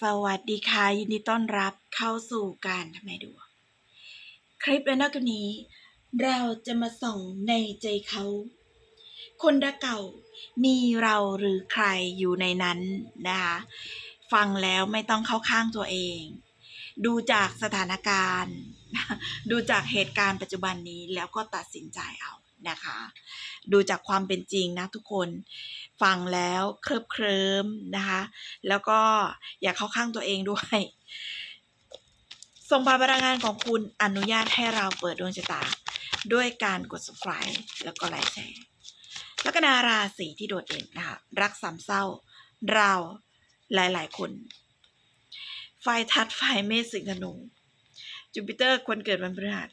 สวัสดีค่ะ ยินดีต้อนรับเข้าสู่การทำไมดวงคลิปและนอกจากนี้ เราจะมาส่องในใจเขา คนรักเก่ามีเราหรือใครอยู่ในนั้นนะคะฟังแล้วไม่ต้องเข้าข้างตัวเอง ดูจากสถานการณ์ ดูจากเหตุการณ์ปัจจุบันนี้แล้วก็ตัดสินใจเอานะคะ ดูจากความเป็นจริงนะทุกคน ฟังแล้วเคลิบเคลิมนะคะ แล้วก็อย่าเข้าข้างตัวเองด้วยส่งผ่าพลังงานของคุณอนุญาตให้เราเปิดดวงชะตา ด้วยการกด subscribe แล้วก็ไลค์แชร์แล้วก็นาราศีที่โดดเด่นนะคะรักสามเศร้า เราหลาย ๆ คนไฟทัดไฟเมษสิงห์ธนูจูปิเตอร์คนเกิดวันพฤหัส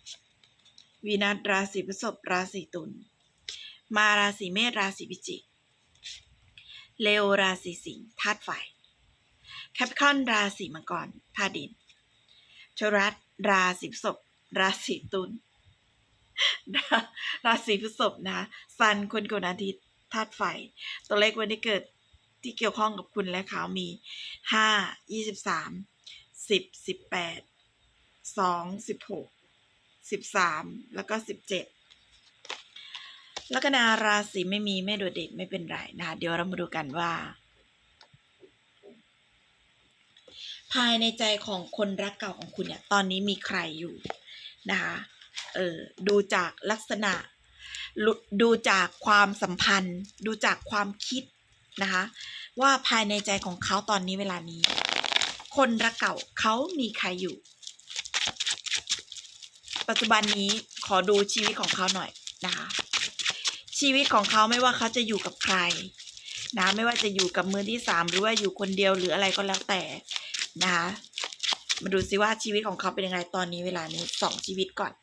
วีนัสราศีพฤษภราศีตุลมาราศีเมษราศีพิจิก เลโอราศีสิงห์ธาตุไฟแคปคอนราศีมังกรธาตุดินชรัตราศีพฤษภราศีตุลราศีพฤษภนะซันคนเกิดวันอาทิตย์ธาตุไฟ ตัวเลขวันที่เกิดที่เกี่ยวข้องกับคุณและเขามีห้ายี่สิบสามสิบสิบแปดสองสิบหกสิบสามแล้วก็สิบเจ็ด ลัคนาราศีไม่มีไม่โดดเด่นไม่เป็นไรนะคะเดี๋ยวเรามาดูกันว่า ภายในใจของคนรักเก่าของคุณเนี่ย ตอนนี้มีใครอยู่นะคะเออดูจากลักษณะ ดูจากความสัมพันธ์ ดูจากความคิดนะคะ ว่าภายในใจของเขาตอนนี้เวลานี้ คนรักเก่าเขามีใครอยู่ ปัจจุบันนี้ขอดูชีวิตของเขาหน่อยนะคะ ชีวิตของเขาไม่ว่าเขาจะอยู่กับใคร นะไม่ว่าจะอยู่กับมือที่สามหรือว่าอยู่คนเดียวหรืออะไรก็แล้วแต่นะคะมาดูซิว่าชีวิตของเขาเป็นยังไงตอนนี้เวลานี้สองชีวิตก่อน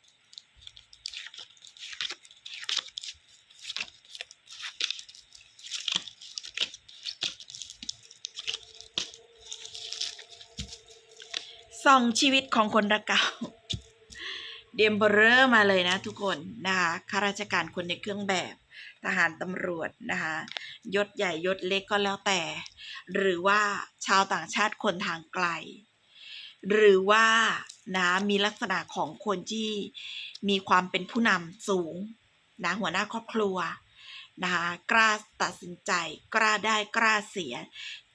ส่องชีวิตของคนรักเก่าเดมเบอร์มาเลยนะทุกคนนะคะข้าราชการคนในเครื่องแบบ ทหารตำรวจนะคะยศใหญ่ยศเล็กก็แล้วแต่ หรือว่าชาวต่างชาติคนทางไกล หรือว่านะมีลักษณะของคนที่มีความเป็นผู้นำสูงนะหัวหน้าครอบครัวนะคะกล้าตัดสินใจ กล้าได้กล้าเสีย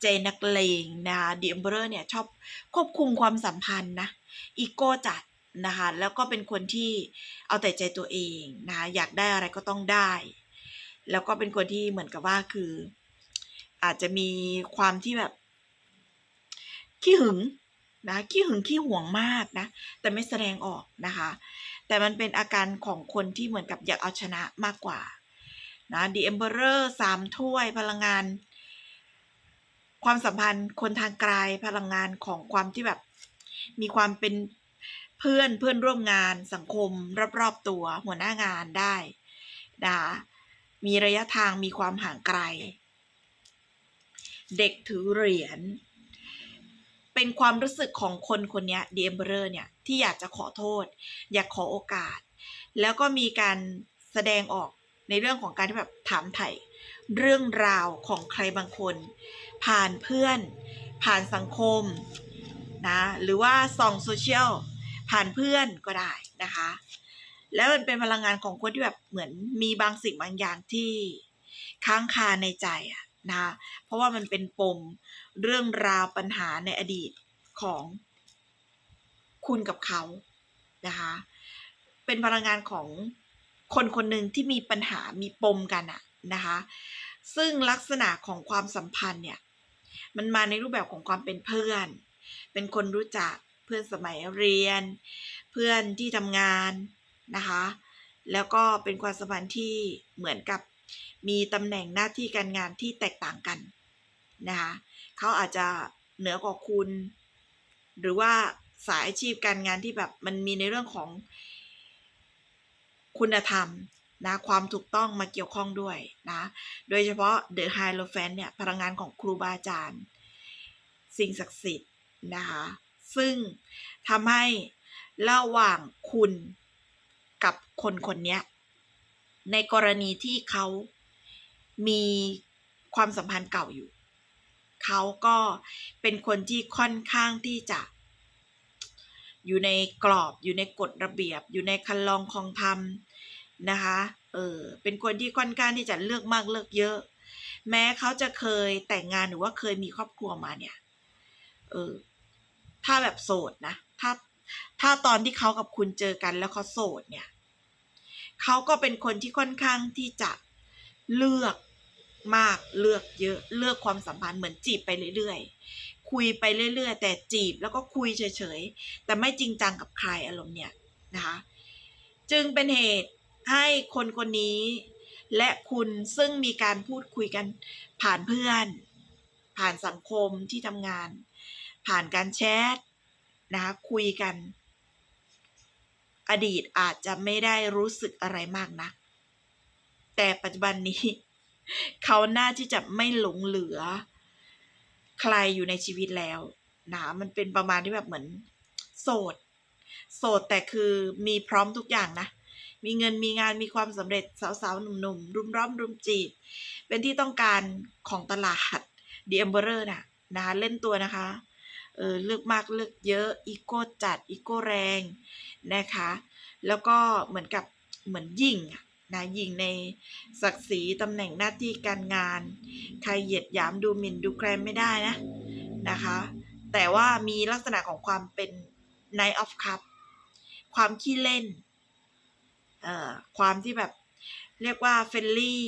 เจนักเลงนะคะเดียมเบอร์เนี่ยชอบควบคุมความสัมพันธ์นะอีโก้จัดนะคะแล้วก็เป็นคนที่เอาแต่ใจตัวเองนะคะอยากได้อะไรก็ต้องได้ แล้วก็เป็นคนที่เหมือนกับว่าคือ อาจจะมีความที่แบบ ขี้หึงนะขี้หึงขี้หวงมากนะ แต่ไม่แสดงออกนะคะ แต่มันเป็นอาการของคนที่เหมือนกับอยากเอาชนะมากกว่านะ The Emperor สามถ้วยพลังงาน ความสัมพันธ์คนทางไกลพลังงานของความที่แบบ มีความเป็นเพื่อนเพื่อนร่วมงานสังคมรอบๆตัวหัวหน้างานได้นะคะ มีระยะทางมีความห่างไกล เด็กถือเหรียญ เป็นความรู้สึกของคนคนนี้ดีเอมเบอร์เนี่ย ที่อยากจะขอโทษ อยากขอโอกาส แล้วก็มีการแสดงออกในเรื่องของการที่แบบถามไถ่เรื่องราวของใครบางคน ผ่านเพื่อน ผ่านสังคมนะหรือว่าส่องโซเชียลผ่านเพื่อนก็ได้นะคะ แล้วมันเป็นพลังงานของคนที่แบบเหมือนมีบางสิ่งบางอย่างที่ค้างคาในใจอะนะเพราะว่ามันเป็นปมเรื่องราวปัญหาในอดีตของคุณกับเขานะคะเป็นพลังงานของคนคนหนึ่งที่มีปัญหามีปมกันอะนะคะซึ่งลักษณะของความสัมพันธ์เนี่ยมันมาในรูปแบบของความเป็นเพื่อน เป็นคนรู้จักเพื่อนสมัยเรียน เพื่อนที่ทำงาน นะคะ แล้วก็เป็นความสัมพันธ์ที่เหมือนกับมีตำแหน่งหน้าที่การงานที่แตกต่างกันนะคะเขาอาจจะเหนือกว่าคุณ หรือว่าสายอาชีพการงานที่แบบมันมีในเรื่องของคุณธรรมนะความถูกต้องมาเกี่ยวข้องด้วยนะ โดยเฉพาะ The h i e r o p h a n เนี่ยพลังงานของครูบาอาจารย์ สิ่งศักดิ์สิทธิ์นะคะ ซึ่งทำให้ระหว่างคุณ กับคนคนนี้ในกรณีที่เขามีความสัมพันธ์เก่าอยู่ เขาก็เป็นคนที่ค่อนข้างที่จะ อยู่ในกรอบอยู่ในกฎระเบียบ อยู่ในคันลองคองธรรมนะคะ เออเป็นคนที่ค่อนข้างที่จะเลือกมากเลือกเยอะ แม้เขาจะเคยแต่งงานหรือว่าเคยมีครอบครัวมาเนี่ย เออ ถ้าแบบโสดนะ ถ้า ถ้าตอนที่เขากับคุณเจอกันแล้วเขาโสดเนี่ย เขาก็เป็นคนที่ค่อนข้างที่จะเลือกมากเลือกเยอะเลือกความสัมพันธ์เหมือนจีบไปเรื่อยๆ คุยไปเรื่อยๆ แต่จีบแล้วก็คุยเฉยๆ แต่ไม่จริงจังกับใครอารมณ์เนี่ยนะคะจึงเป็นเหตุให้คนคนนี้ และคุณซึ่งมีการพูดคุยกันผ่านเพื่อน ผ่านสังคมที่ทำงาน ผ่านการแชทนะคะคุยกัน อดีตอาจจะไม่ได้รู้สึกอะไรมากนัก แต่ปัจจุบันนี้ เขาน่าที่จะไม่หลงเหลือ ใครอยู่ในชีวิตแล้วนะมันเป็นประมาณที่แบบเหมือน โสด โสดแต่คือมีพร้อมทุกอย่างนะ มีเงินมีงานมีความสำเร็จสาวๆ หนุ่มๆ รุมร้อมรุมจีบ เป็นที่ต้องการของตลาดดีเอมเบอร์น่ะนะคะเล่นตัวนะคะ เออเลือกมากเลือกเยอะ อีโก้จัด อีโก้แรง นะคะ แล้วก็เหมือนกับเหมือนยิงนะยิงในศักดิ์ศรีตำแหน่งหน้าที่การงาน ใครเหยียดหยามดูหมิ่นดูแคลนไม่ได้นะนะคะ แต่ว่ามีลักษณะของความเป็น Night of Cup ความขี้เล่นเอ่อความที่แบบเรียกว่าเฟรนลี่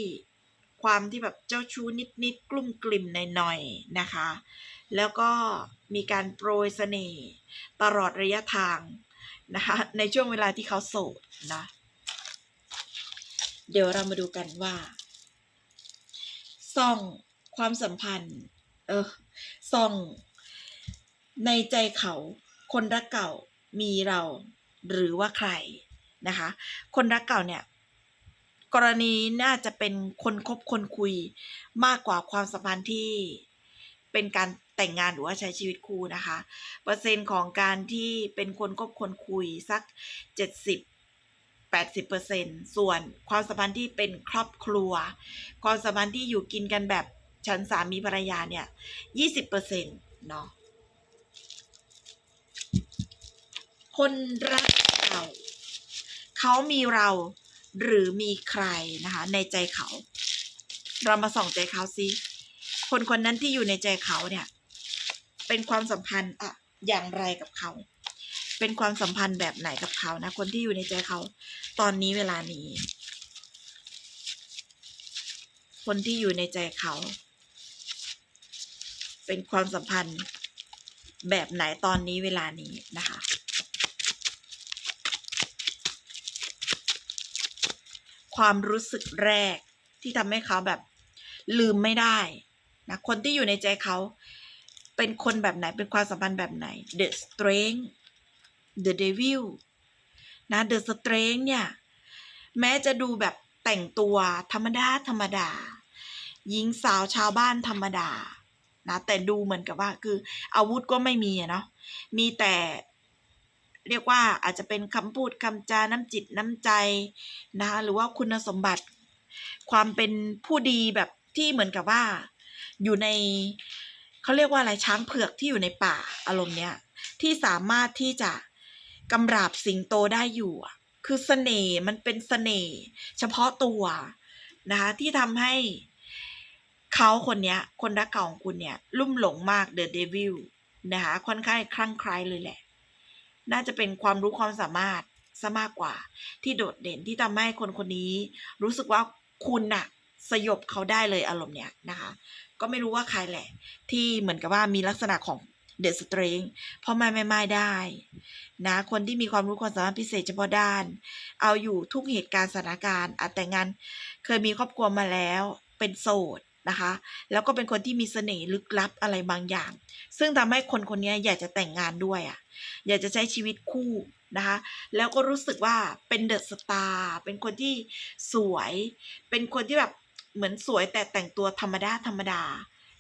ความที่แบบเจ้าชู้นิดๆกลุ่มกลิ่มหน่อยๆนะคะ แล้วก็มีการโปรยเสน่ห์ตลอดระยะทาง นะคะ ในช่วงเวลาที่เขาโสดนะ เดี๋ยวเรามาดูกันว่าซ่องความสัมพันธ์ เออซ่อง ในใจเขา คนรักเก่ามีเราหรือว่าใครนะคะ คนรักเก่าเนี่ย กรณีน่าจะเป็นคนคบคนคุยมากกว่าความสัมพันธ์ที่เป็นการ แต่งงานหรือว่าใช้ชีวิตคู่นะคะ เปอร์เซ็นต์ของการที่เป็นคนคบคนคุยสัก 70 80เปอร์เซนส่วนความสัมพันธ์ที่เป็นครอบครัว ความสัมพันธ์ที่อยู่กินกันแบบฉันสามีภรรยาเนี่ย20เปอร์เซนเนาะคนรักเก่าเขามีเราหรือมีใครนะคะ ในใจเขา เรามาส่องใจเขาซิคนคนนั้นที่อยู่ในใจเขาเนี่ย เป็นความสัมพันธ์อะอย่างไรกับเขา เป็นความสัมพันธ์แบบไหนกับเขานะ คนที่อยู่ในใจเขาตอนนี้เวลานี้ คนที่อยู่ในใจเขา เป็นความสัมพันธ์แบบไหนตอนนี้เวลานี้นะคะความรู้สึกแรกที่ทำให้เขาแบบลืมไม่ได้นะคนที่อยู่ในใจเขา เป็นคนแบบไหนเป็นความสัมพันธ์แบบไหน The Strength The Devil นะ The Strength เนี่ย แม้จะดูแบบแต่งตัวธรรมดาธรรมดา หญิงสาวชาวบ้านธรรมดา นะ แต่ดูเหมือนกับว่าคืออาวุธก็ไม่มีอะเนาะ มีแต่เรียกว่าอาจจะเป็นคำพูดคำจาน้ำจิตน้ำใจนะคะหรือว่าคุณสมบัติ ความเป็นผู้ดีแบบที่เหมือนกับว่า อยู่ใน เขาเรียกว่าอะไรช้างเผือกที่อยู่ในป่าอารมณ์เนี้ยที่สามารถที่จะกำราบสิงโตได้อยู่คือเสน่ห์มันเป็นเสน่ห์เฉพาะตัวนะคะที่ทำให้เขาคนนี้คนรักเก่าของคุณเนี่ยลุ่มหลงมากเดอะเดวิลนะคะค่อนข้างคลั่งไคล้เลยแหละ น่าจะเป็นความรู้ความสามารถซะมากกว่าที่โดดเด่นที่ทำให้คนคนนี้รู้สึกว่าคุณน่ะ สยบเขาได้เลยอารมณ์เนี้ยนะคะ ก็ไม่รู้ว่าใครแหละ ที่เหมือนกับว่ามีลักษณะของเดอะสเตรงพ่อแม่แม่ไม้ได้นะคนที่มีความรู้ความสามารถพิเศษเฉพาะด้าน เอาอยู่ทุกเหตุการณ์สถานการณ์อาจแต่งงานเคยมีครอบครัวมาแล้วเป็นโสดนะคะ แล้วก็เป็นคนที่มีเสน่ห์ลึกลับอะไรบางอย่าง ซึ่งทำให้คนคนนี้อยากจะแต่งงานด้วยอะอยากจะใช้ชีวิตคู่นะคะ แล้วก็รู้สึกว่าเป็นเดอะสตาร์เป็นคนที่สวย เป็นคนที่แบบ เหมือนสวยแต่แต่งตัวธรรมดาธรรมดา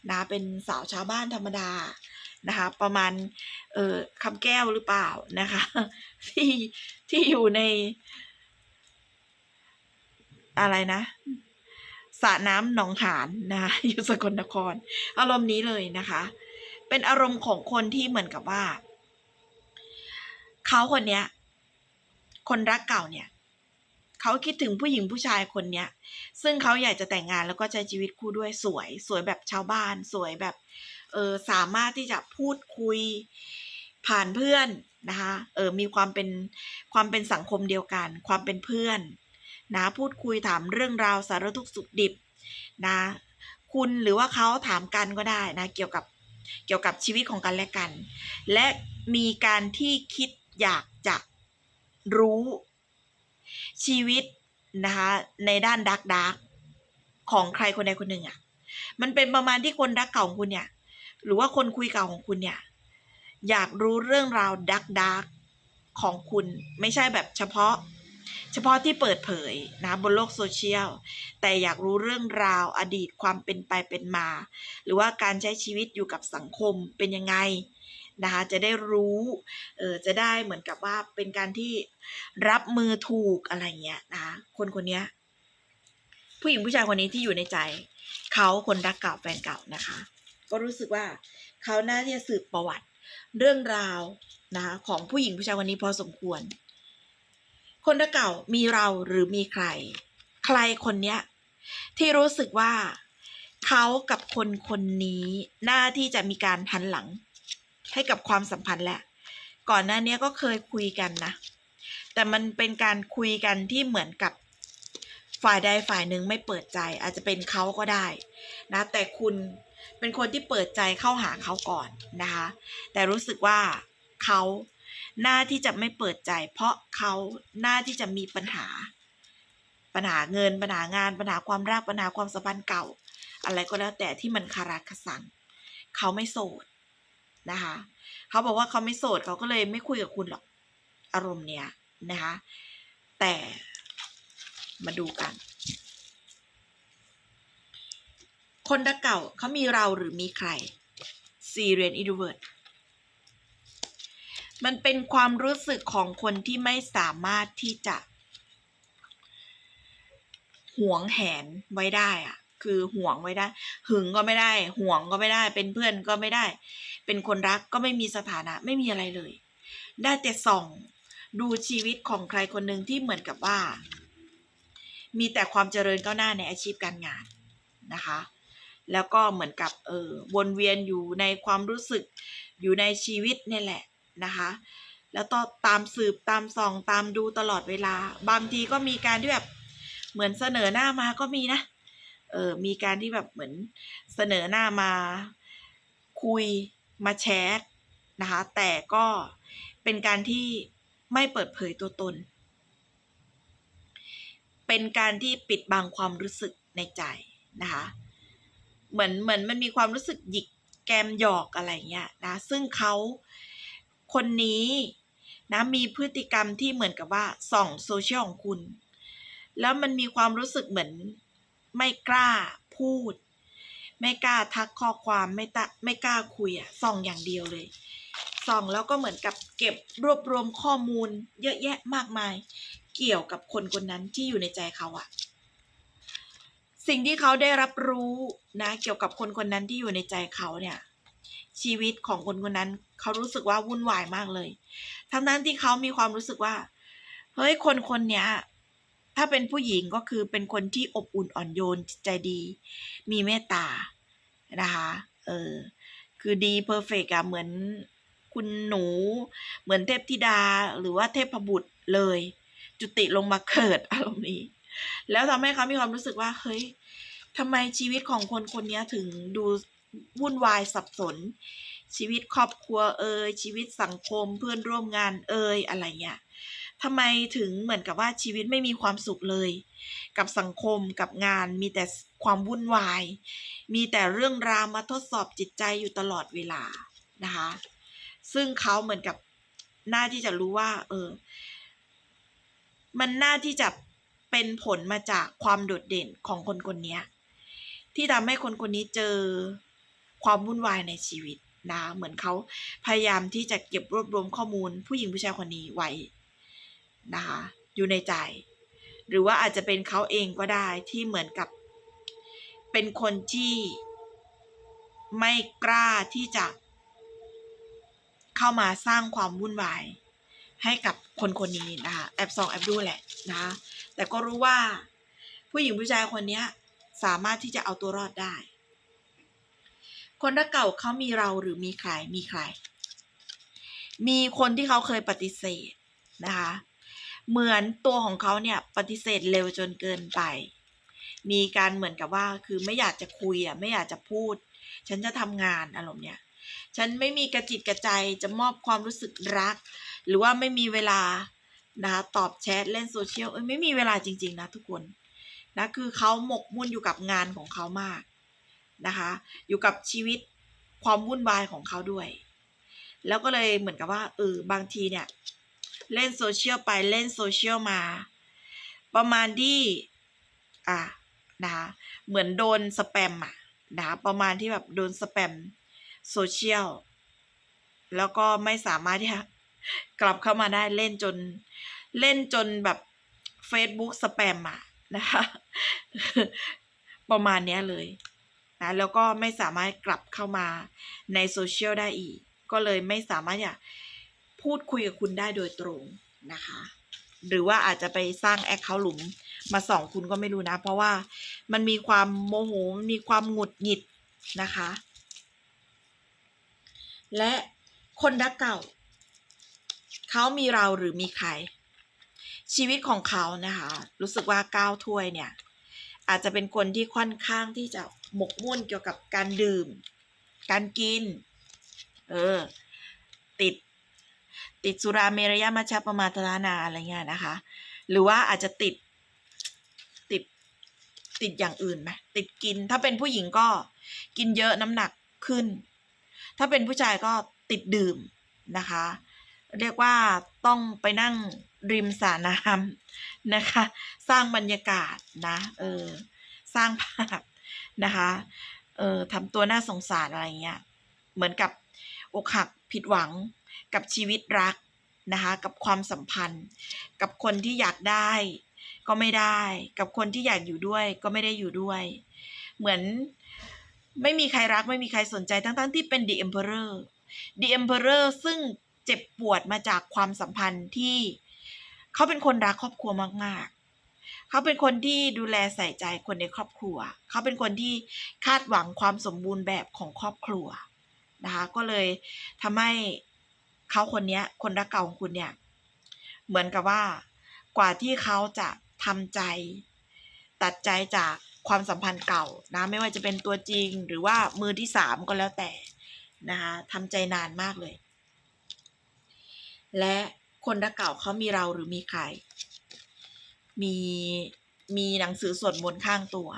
นะเป็นสาวชาวบ้านธรรมดานะคะ ประมาณเอ่อคำแก้วหรือเปล่านะคะ ที่ที่อยู่ใน อะไรนะสระน้ำหนองหานนะคะอยู่สกลนคร อารมณ์นี้เลยนะคะ เป็นอารมณ์ของคนที่เหมือนกับว่าเขาคนเนี้ย คนรักเก่าเนี่ย เขาคิดถึงผู้หญิงผู้ชายคนเนี้ย ซึ่งเขาอยากจะแต่งงานแล้วก็ใช้ชีวิตคู่ด้วยสวย สวยแบบชาวบ้าน สวยแบบเออสามารถที่จะพูดคุยผ่านเพื่อนนะคะเออมีความเป็นความเป็นสังคมเดียวกัน ความเป็นเพื่อนนะพูดคุยถามเรื่องราวสารทุกข์สุขดิบนะคุณหรือว่าเขาถามกันก็ได้นะเกี่ยวกับเกี่ยวกับชีวิตของกันและกัน และมีการที่คิดอยากจะรู้ ชีวิตนะคะในด้านดักดักของใครคนใดคนหนึ่งอะ่ะ มันเป็นประมาณที่คนรักเก่าของคุณเนี่ย หรือว่าคนคุยเก่าของคุณเนี่ย อยากรู้เรื่องราวดักดักของคุณไม่ใช่แบบเฉพาะ เฉพาะที่เปิดเผยนะบนโลกโซเชียล แต่อยากรู้เรื่องราวอดีตความเป็นไปเป็นมา หรือว่าการใช้ชีวิตอยู่กับสังคมเป็นยังไง นะคะจะได้รู้เออจะได้เหมือนกับว่าเป็นการที่รับมือถูกอะไรเงี้ยนะคะคนคนเนี้ยผู้หญิงผู้ชายคนนี้ที่อยู่ในใจเขาคนรักเก่าแฟนเก่านะคะ ก็รู้สึกว่าเขาน่าที่จะสืบประวัติเรื่องราวนะคะของผู้หญิงผู้ชายคนนี้พอสมควร คนรักเก่ามีเราหรือมีใคร ใครคนเนี้ยที่รู้สึกว่าเขากับคนคนนี้หน้าที่จะมีการหันหลัง ให้กับความสัมพันธ์แหละ ก่อนหน้านี้ก็เคยคุยกันนะ แต่มันเป็นการคุยกันที่เหมือนกับฝ่ายใดฝ่ายหนึ่งไม่เปิดใจ อาจจะเป็นเขาก็ได้นะ แต่คุณเป็นคนที่เปิดใจเข้าหาเขาก่อนนะคะ แต่รู้สึกว่าเขาหน้าที่จะไม่เปิดใจ เพราะเขาหน้าที่จะมีปัญหา ปัญหาเงินปัญหางานปัญหาความรักปัญหาความสัมพันธ์เก่า อะไรก็แล้วแต่ที่มันคาราคาสัง เขาไม่โสด นะคะ เขาบอกว่าเขาไม่โสดเขาก็เลยไม่คุยกับคุณหรอก อารมณ์เนี้ยนะคะ แต่มาดูกัน คนรักเก่าเขามีเราหรือมีใครซีเรียนอินเวิร์ดมันเป็นความรู้สึกของคนที่ไม่สามารถที่จะหวงแหนไว้ได้อะคือห่วงไว้ได้ หึงก็ไม่ได้ ห่วงก็ไม่ได้ เป็นเพื่อนก็ไม่ได้ เป็นคนรักก็ไม่มีสถานะไม่มีอะไรเลย ได้แต่ส่อง ดูชีวิตของใครคนหนึ่งที่เหมือนกับว่า มีแต่ความเจริญก้าวหน้าในอาชีพการงานนะคะ แล้วก็เหมือนกับเออวนเวียนอยู่ในความรู้สึกอยู่ในชีวิตนี่แหละนะคะแล้วก็ตามสืบตามส่องตามดูตลอดเวลา บางทีก็มีการที่แบบเหมือนเสนอหน้ามาก็มีนะ เออมีการที่แบบเหมือนเสนอหน้ามาคุย มาแชทนะคะ แต่ก็เป็นการที่ไม่เปิดเผยตัวตน เป็นการที่ปิดบังความรู้สึกในใจนะคะ เหมือนเหมือนมันมีความรู้สึกหยิกแกมหยอกอะไรเงี้ยนะ ซึ่งเขาคนนี้นะมีพฤติกรรมที่เหมือนกับว่าส่องโซเชียลของคุณ แล้วมันมีความรู้สึกเหมือนไม่กล้าพูด ไม่กล้าทักข้อความไม่ตะไม่กล้าคุยอะส่องอย่างเดียวเลย ส่องแล้วก็เหมือนกับเก็บรวบรวมข้อมูลเยอะแยะมากมาย เกี่ยวกับคนคนนั้นที่อยู่ในใจเขาอะสิ่งที่เขาได้รับรู้นะเกี่ยวกับคนคนนั้นที่อยู่ในใจเขาเนี่ยชีวิตของคนคนนั้นเขารู้สึกว่าวุ่นวายมากเลย ทั้งนั้นที่เขามีความรู้สึกว่า เฮ้ยคนคนเนี้ย ถ้าเป็นผู้หญิงก็คือเป็นคนที่อบอุ่นอ่อนโยนใจดี มีเมตตานะคะเออคือดีเพอร์เฟกอะเหมือนคุณหนู เหมือนเทพธิดาหรือว่าเทพบุตรเลย จุติลงมาเกิดอารมณ์นี้ แล้วทำให้เขามีความรู้สึกว่า เฮ้ยทำไมชีวิตของคนคนนี้ถึงดูวุ่นวายสับสน ชีวิตครอบครัวเอ่ยชีวิตสังคมเพื่อนร่วมงานเอ่ยอะไรเงี้ย ทำไมถึงเหมือนกับว่าชีวิตไม่มีความสุขเลย กับสังคมกับงานมีแต่ความวุ่นวาย มีแต่เรื่องราวมาทดสอบจิตใจอยู่ตลอดเวลานะคะซึ่งเขาเหมือนกับหน้าที่จะรู้ว่า เออ มันน่าที่จะเป็นผลมาจากความโดดเด่นของคนคนนี้ที่ทำให้คนคนนี้เจอความวุ่นวายในชีวิตนะเหมือนเขาพยายามที่จะเก็บรวบรวมข้อมูลผู้หญิงผู้ชายคนนี้ไว้ นะคะอยู่ในใจ หรือว่าอาจจะเป็นเขาเองก็ได้ที่เหมือนกับ เป็นคนที่ไม่กล้าที่จะ เข้ามาสร้างความวุ่นวาย ให้กับคนคนนี้นะคะแอบส่องแอบดูแหละนะคะแต่ก็รู้ว่า ผู้หญิงผู้ชายคนนี้สามารถที่จะเอาตัวรอดได้ คนรักเก่าเขามีเราหรือมีใครมีใคร มีคนที่เขาเคยปฏิเสธนะคะ เหมือนตัวของเขาเนี่ยปฏิเสธเร็วจนเกินไป มีการเหมือนกับว่าคือไม่อยากจะคุยอะไม่อยากจะพูด ฉันจะทำงานอารมณ์เนี่ยฉันไม่มีกระจิตกระใจจะมอบความรู้สึกรัก หรือว่าไม่มีเวลานะคะตอบแชทเล่นโซเชียลเอ้ยไม่มีเวลาจริง ๆ นะทุกคนนะคือเขาหมกมุ่นอยู่กับงานของเขามากนะคะ อยู่กับชีวิตความวุ่นวายของเขาด้วย แล้วก็เลยเหมือนกับว่าเออบางทีเนี่ย เล่นโซเชียลไปเล่นโซเชียลมา ประมาณที่อะนะคะเหมือนโดนสแปมอะนะคะประมาณที่แบบโดนสแปมโซเชียลแล้วก็ไม่สามารถที่จะกลับเข้ามาได้เล่นจนเล่นจนแบบ Facebook สแปมอะนะคะ ประมาณเนี้ยเลยนะแล้วก็ไม่สามารถกลับเข้ามาในโซเชียลได้อีก ก็เลยไม่สามารถอยาก พูดคุยกับคุณได้โดยตรงนะคะ หรือว่าอาจจะไปสร้างแอคเคาท์หลุมมาส่องคุณก็ไม่รู้นะ เพราะว่ามันมีความโมโหมีความหงุดหงิดนะคะ และคนรักเก่า เขามีเราหรือมีใคร ชีวิตของเขานะคะ รู้สึกว่าก้าวถ้วยเนี่ย อาจจะเป็นคนที่ค่อนข้างที่จะหมกมุ่นเกี่ยวกับการดื่ม การกิน เออ ติด ติดสุราเมรยามัชฌปมาทนานาอะไรเงี้ยนะคะ หรือว่าอาจจะติดติดติดอย่างอื่นไหมติดกิน ถ้าเป็นผู้หญิงก็กินเยอะน้ำหนักขึ้น ถ้าเป็นผู้ชายก็ติดดื่มนะคะ เรียกว่าต้องไปนั่งริมสระน้ำนะคะ สร้างบรรยากาศนะเออสร้างภาพนะคะเออทำตัวน่าสงสารอะไรเงี้ยเหมือนกับอกหักผิดหวัง กับชีวิตรักนะคะ กับความสัมพันธ์ กับคนที่อยากได้ ก็ไม่ได้ กับคนที่อยากอยู่ด้วย ก็ไม่ได้อยู่ด้วย เหมือนไม่มีใครรักไม่มีใครสนใจทั้งๆที่เป็น The Emperor The Emperor ซึ่งเจ็บปวดมาจากความสัมพันธ์ที่เขาเป็นคนรักครอบครัวมากๆ เขาเป็นคนที่ดูแลใส่ใจคนในครอบครัว เขาเป็นคนที่คาดหวังความสมบูรณ์แบบของครอบครัวนะคะ ก็เลยทำให้ เขาคนเนี้ย คนรักเก่าของคุณเนี่ย เหมือนกับว่า กว่าที่เขาจะทำใจ ตัดใจจากความสัมพันธ์เก่านะ ไม่ว่าจะเป็นตัวจริงหรือว่ามือที่สามก็แล้วแต่นะคะทำใจนานมากเลย และคนรักเก่าเขามีเราหรือมีใคร มีมีหนังสือสวดมนต์ข้างตัว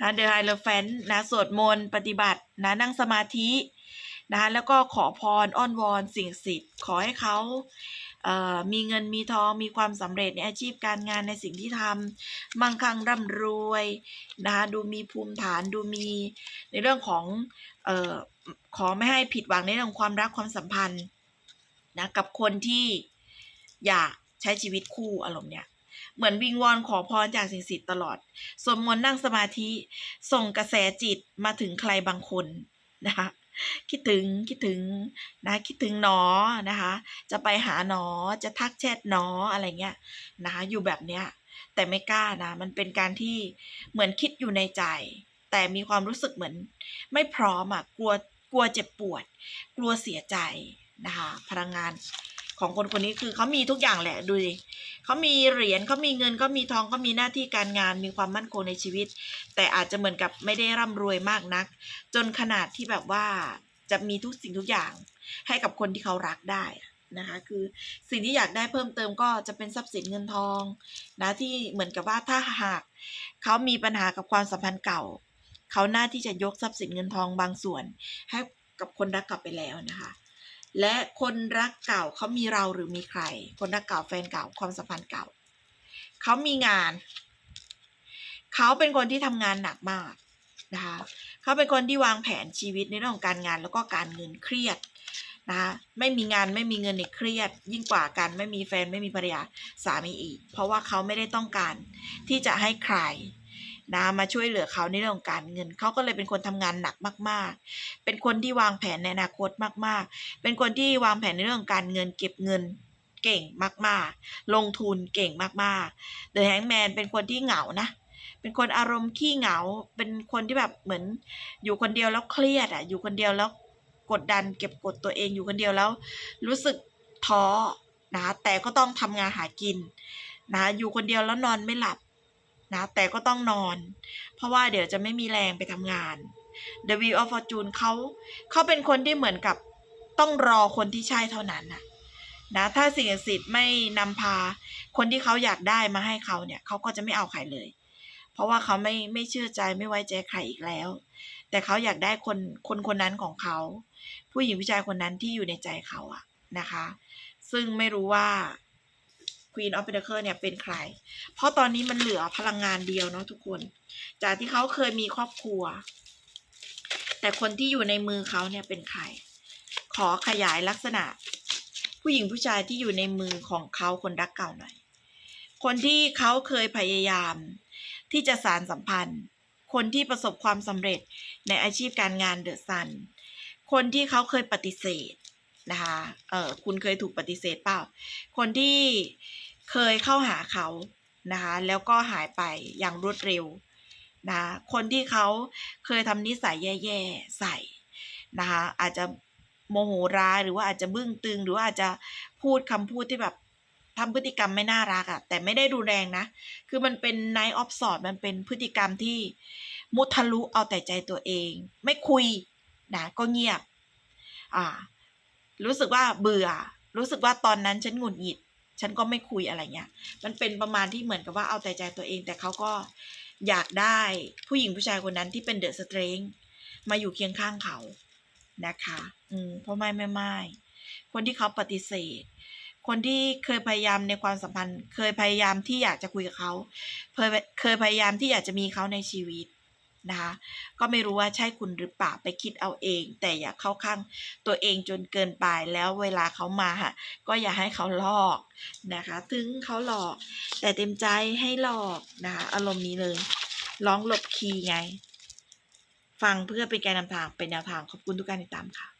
นะเดอะไฮเลฟนนะสวดมนต์ปฏิบัตินะนั่งสมาธิ นะคะแล้วก็ขอพรอ้อนวอนสิ่งศักดิ์สิทธิ์ขอให้เขาเมีเงินมีทองมีความสำเร็จในอาชีพการงานในสิ่งที่ทำมั่งคั่งร่ำรวยนะคะดูมีภูมิฐานดูมีในเรื่องของออขอไม่ให้ผิดหวังในเรื่องความรักความสัมพันธ์นะกับคนที่อยากใช้ชีวิตคู่อารมณ์เนี่ยเหมือนวิงวอนขอพรจากสิ่งศักดิ์สิทธิ์ตลอดสวดมนนั่งสมาธิส่งกระแสจิตมาถึงใครบางคนนะคะ คิดถึงคิดถึงนะคิดถึงหนอนะคะ จะไปหาหนอจะทักแชทหนออะไรเงี้ยนะคะอยู่แบบเนี้ยแต่ไม่กล้านะ มันเป็นการที่เหมือนคิดอยู่ในใจ แต่มีความรู้สึกเหมือน ไม่พร้อมอะกลัวกลัวเจ็บปวด กลัวเสียใจนะคะ พลังงาน ของคนคนนี้คือเขามีทุกอย่างแหละดูดิเขามีเหรียญเขามีเงินเขามีทองเขามีหน้าที่การงานมีความมั่นคงในชีวิต แต่อาจจะเหมือนกับไม่ได้ร่ำรวยมากนัก จนขนาดที่แบบว่าจะมีทุกสิ่งทุกอย่างให้กับคนที่เขารักได้นะคะคือสิ่งที่อยากได้เพิ่มเติมก็จะเป็นทรัพย์สินเงินทองนะที่เหมือนกับว่าถ้าหากเขามีปัญหากับความสัมพันธ์เก่าเขาหน้าที่จะยกทรัพย์สินเงินทองบางส่วน ให้กับคนรักกลับไปแล้วนะคะ และคนรักเก่าเขามีเราหรือมีใคร คนรักเก่าแฟนเก่าความสัมพันธ์เก่า เขามีงาน เขาเป็นคนที่ทำงานหนักมากนะคะเขาเป็นคนที่วางแผนชีวิตในเรื่องของการงานแล้วก็การเงินเครียดนะคะไม่มีงานไม่มีเงินเนี่ยเครียด ยิ่งกว่ากันไม่มีแฟนไม่มีภรรยาสามีอีก เพราะว่าเขาไม่ได้ต้องการที่จะให้ใคร นะมาช่วยเหลือเขาในเรื่องการเงิน เขาก็เลยเป็นคนทำงานหนักมาก ๆ เป็นคนที่วางแผนในอนาคตมาก ๆ เป็นคนที่วางแผนในเรื่องของการเงินเก็บเงินเก่งมาก ๆ ลงทุนเก่งมากๆเดอะแฮงแมนเป็นคนที่เหงานะ เป็นคนอารมณ์ขี้เหงา เป็นคนที่แบบเหมือน อยู่คนเดียวแล้วเครียดอะ อยู่คนเดียวแล้วกดดัน เก็บกดตัวเองอยู่คนเดียวแล้ว รู้สึกท้อนะ แต่ก็ต้องทำงานหากินนะ อยู่คนเดียวแล้วนอนไม่หลับ นะแต่ก็ต้องนอน เพราะว่าเดี๋ยวจะไม่มีแรงไปทำงาน The Wheel of Fortune เขาเขาเป็นคนที่เหมือนกับต้องรอคนที่ใช่เท่านั้นนะนะถ้าสิ่งศักดิ์สิทธิ์ไม่นำพา คนที่เขาอยากได้มาให้เขาเนี่ยเขาก็จะไม่เอาใครเลย เพราะว่าเขาไม่ไม่เชื่อใจไม่ไว้ใจใครอีกแล้ว แต่เขาอยากได้คนคนคนนั้นของเขา ผู้หญิงผู้ชายคนนั้นที่อยู่ในใจเขาอะนะคะ ซึ่งไม่รู้ว่า Queen of Pentacles เนี่ยเป็นใคร เพราะตอนนี้มันเหลือพลังงานเดียวเนาะทุกคน จากที่เขาเคยมีครอบครัว แต่คนที่อยู่ในมือเขาเนี่ยเป็นใคร ขอขยายลักษณะ ผู้หญิงผู้ชายที่อยู่ในมือของเขาคนรักเก่าหน่อย คนที่เขาเคยพยายาม ที่จะสารสัมพันธ์ คนที่ประสบความสำเร็จในอาชีพการงานเดอะซัน คนที่เขาเคยปฏิเสธ นะคะ เออคุณเคยถูกปฏิเสธเปล่า คนที่เคยเข้าหาเขานะคะ แล้วก็หายไปอย่างรวดเร็วนะคนที่เขาเคยทำนิสัยแย่ๆใส่นะคะ อาจจะโมโหร้ายหรือว่าอาจจะบึ้งตึง หรือว่าอาจจะพูดคำพูดที่แบบทำพฤติกรรมไม่น่ารักอะแต่ไม่ได้รุนแรงนะ คือมันเป็น night of swords มันเป็นพฤติกรรมที่มุทะลุเอาแต่ใจตัวเอง ไม่คุยนะก็เงียบ อ่า รู้สึกว่าเบื่อ รู้สึกว่าตอนนั้นฉันหงุดหงิด ฉันก็ไม่คุยอะไรเงี้ย มันเป็นประมาณที่เหมือนกับว่าเอาแต่ใจตัวเอง แต่เขาก็อยากได้ผู้หญิงผู้ชายคนนั้นที่เป็นเดอะสเตรนมาอยู่เคียงข้างเขานะคะ อืมเพราะไม่ไม่ไม่คนที่เขาปฏิเสธ คนที่เคยพยายามในความสัมพันธ์ เคยพยายามที่อยากจะคุยกับเขาเคยเคยพยายามที่อยากจะมีเขาในชีวิต นะคะก็ไม่รู้ว่าใช่คุณหรือเปล่าไปคิดเอาเอง แต่อย่าเข้าข้างตัวเองจนเกินไปแล้วเวลาเขามาค่ะก็อย่าให้เขาหลอกนะคะ ถึงเขาหลอก แต่เต็มใจให้หลอกนะคะอารมณ์นี้เลยร้องหลบคีย์ไง ฟังเพื่อเป็นการนำทางเป็นแนวทางขอบคุณทุกการติดตามค่ะ